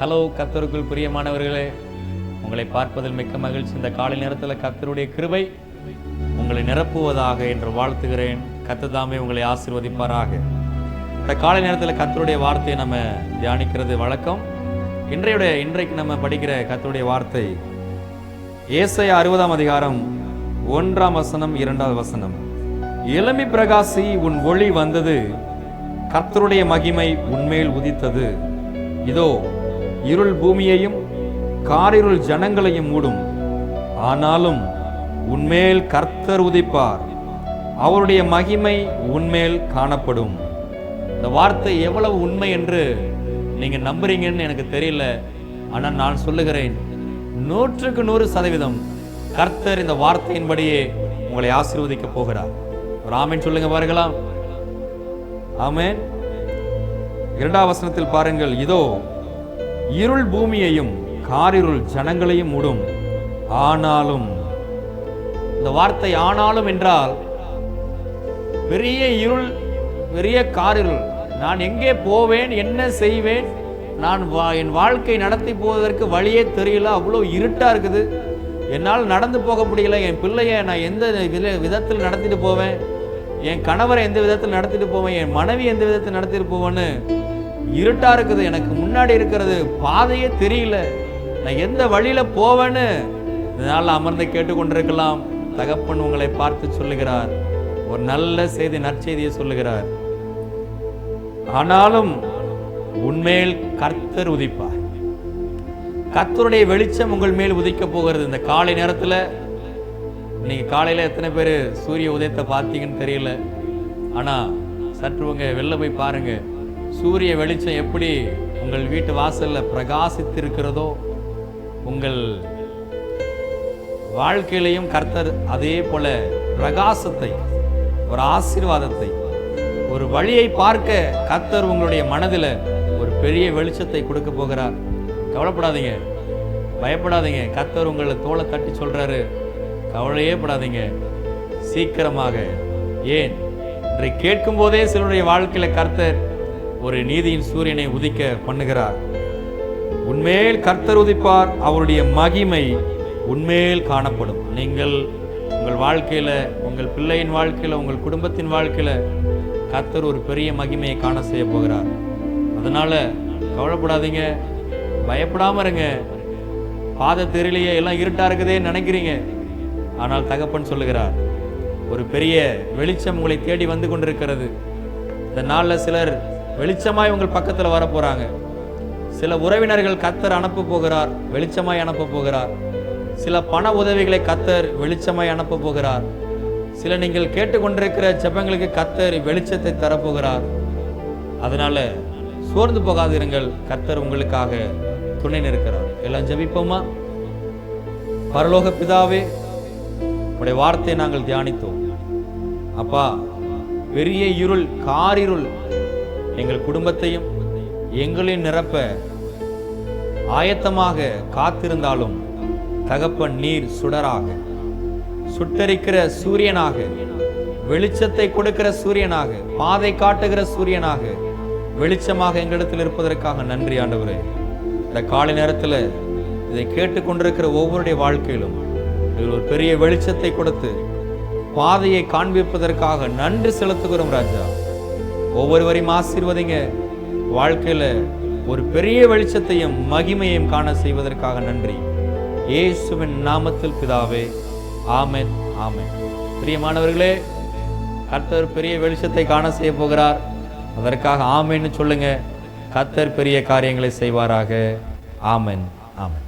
Hello கத்தருக்குள் பிரியமானவர்களே. உங்களை பார்ப்பதில் மிக்க மகிழ்ச்சி. இந்த காலை நேரத்தில் கத்தருடைய கிருபை உங்களை நிரப்புவதாக என்று வாழ்த்துகிறேன். கத்ததாமே உங்களை ஆசீர்வதிப்பாராக. இந்த காலை நேரத்தில் கத்தருடைய வார்த்தையை நம்ம தியானிக்கிறது வழக்கம். இன்றையுடைய இன்றைக்கு நம்ம படிக்கிற கத்தருடைய வார்த்தை ஏசை அறுபதாம் அதிகாரம் ஒன்றாம் வசனம் இரண்டாவது வசனம். இளமி பிரகாசி உன் ஒளி வந்தது. கர்த்தருடைய மகிமை உன்மேல் உதித்தது. இதோ இருள் பூமியையும் காரிருள் ஜனங்களையும் மூடும். ஆனாலும் உன்மேல் கர்த்தர் உதிப்பார். அவருடைய மகிமை உன்மேல் காணப்படும். இந்த வார்த்தை எவ்வளவு உண்மை என்று நீங்க நம்புறீங்கன்னு எனக்கு தெரியல. ஆனால் நான் சொல்லுகிறேன் நூற்றுக்கு நூறு சதவீதம் கர்த்தர் இந்த வார்த்தையின்படியே உங்களை ஆசீர்வதிக்க போகிறார். ஒரு ஆமென் சொல்லுங்க பாருங்களா ஆமேன். இரண்டாம் வசனத்தில் பாருங்கள் இதோ இருள் பூமியையும் காரிருள் ஜனங்களையும் மூடும். ஆனாலும் இந்த வார்த்தை ஆனாலும் என்றால் பெரிய இருள் பெரிய காரிருள் நான் எங்கே போவேன் என்ன செய்வேன் நான் வா என் வாழ்க்கை நடத்தி போவதற்கு வழியே தெரியல அவ்வளோ இருட்டாக இருக்குது. என்னால் நடந்து போக முடியல என் பிள்ளையை நான் எந்த வித- விதத்தில் நடத்திட்டு போவேன் என் கணவரை எந்த விதத்தில் நடத்திட்டு போவேன் என் மனைவி எந்த விதத்தில் நடத்திட்டு போவேன்னு இருட்டாக இருக்குது. எனக்கு முன்னாடி இருக்கிறது பாதையே தெரியல. நான் எந்த வழியில் போவேன்னு இதனால் அமர்ந்து கேட்டுக்கொண்டிருக்கலாம். தகப்பன் உங்களை பார்த்து சொல்லுகிறார். ஒரு நல்ல செய்தி நற்செய்தியை சொல்லுகிறார். ஆனாலும் உன்மேல் கர்த்தர் உதிப்பார். கர்த்தருடைய வெளிச்சம் உங்கள் மேல் உதிக்க போகிறது. இந்த காலை நேரத்தில் நீங்கள் காலையில் எத்தனை பேர் சூரிய உதயத்தை பார்த்தீங்கன்னு தெரியல. ஆனால் சற்று உங்கள் வெளில போய் பாருங்கள் சூரிய வெளிச்சம் எப்படி உங்கள் வீட்டு வாசலில் பிரகாசித்திருக்கிறதோ உங்கள் வாழ்க்கையிலையும் கர்த்தர் அதே போல பிரகாசத்தை ஒரு ஆசீர்வாதத்தை ஒரு வழியை பார்க்க கர்த்தர் உங்களுடைய மனதில் ஒரு பெரிய வெளிச்சத்தை கொடுக்க போகிறார். கவலைப்படாதீங்க. பயப்படாதீங்க. கர்த்தர் உங்களை தோலை தட்டி சொல்கிறாரு கவலையே படாதீங்க. சீக்கிரமாக. ஏன்? இன்றை கேட்கும் போதே சிலருடைய வாழ்க்கையில் கர்த்தர் ஒரு நீதியின் சூரியனை உதிக்க பண்ணுகிறார். உன்மேல் கர்த்தர் உதிப்பார் அவருடைய மகிமை உண்மையில் காணப்படும். நீங்கள் உங்கள் வாழ்க்கையில் உங்கள் பிள்ளையின் வாழ்க்கையில் உங்கள் குடும்பத்தின் வாழ்க்கையில் கர்த்தர் ஒரு பெரிய மகிமையை காண செய்ய போகிறார். அதனால் கவலைப்படாதீங்க பயப்படாமல் இருங்க. பாதை தெரியலையே எல்லாம் இருட்டாக இருக்குதே நினைக்கிறீங்க. ஆனால் தகப்பன் சொல்லுகிறார் ஒரு பெரிய வெளிச்சம் உங்களை தேடி வந்து கொண்டிருக்கிறது. இந்த நாளில் சிலர் வெளிச்சமாய் உங்கள் பக்கத்தில் வர சில உறவினர்கள் கத்தர் அனுப்ப போகிறார் வெளிச்சமாய் அனுப்ப போகிறார். சில பண உதவிகளை கத்தர் வெளிச்சமாய் அனுப்ப போகிறார். சில நீங்கள் கேட்டுக்கொண்டிருக்கிற ஜெபங்களுக்கு கத்தர் வெளிச்சத்தை தரப்போகிறார் அதனால சோர்ந்து போகாதிருங்கள் கத்தர் உங்களுக்காக துணை நிற்கிறார். எல்லாம் ஜபிப்போமா? பரலோக பிதாவே உடைய வார்த்தையை நாங்கள் தியானித்தோம். அப்பா பெரிய இருள் காரிருள் எங்கள் குடும்பத்தையும் எங்களையும் நிரப்ப ஆயத்தமாக காத்திருந்தாலும் தகப்பன் நீர் சுடராக. சுட்டரிக்கிற சூரியனாக வெளிச்சத்தை கொடுக்கிற சூரியனாக பாதை காட்டுகிற சூரியனாக வெளிச்சமாக எங்களிடத்தில் இருப்பதற்காக நன்றி ஆண்டவரே. இந்த காலை நேரத்தில் இதை கேட்டுக்கொண்டிருக்கிற ஒவ்வொருடைய வாழ்க்கையிலும் ஒரு பெரிய வெளிச்சத்தை கொடுத்து பாதையை காண்பிப்பதற்காக நன்றி செலுத்துகிறோம் ராஜா. ஒவ்வொருவரையும் ஆசீர்வதிங்க. வாழ்க்கையில் ஒரு பெரிய வெளிச்சத்தையும் மகிமையும் காண செய்வதற்காக நன்றி. இயேசுவின் நாமத்தில் பிதாவே ஆமென் ஆமென். பிரியமானவர்களே கர்த்தர் பெரிய வெளிச்சத்தை காண செய்ய போகிறார். அதற்காக ஆமென்னு சொல்லுங்க. கர்த்தர் பெரிய காரியங்களை செய்வாராக. ஆமென் ஆமென்.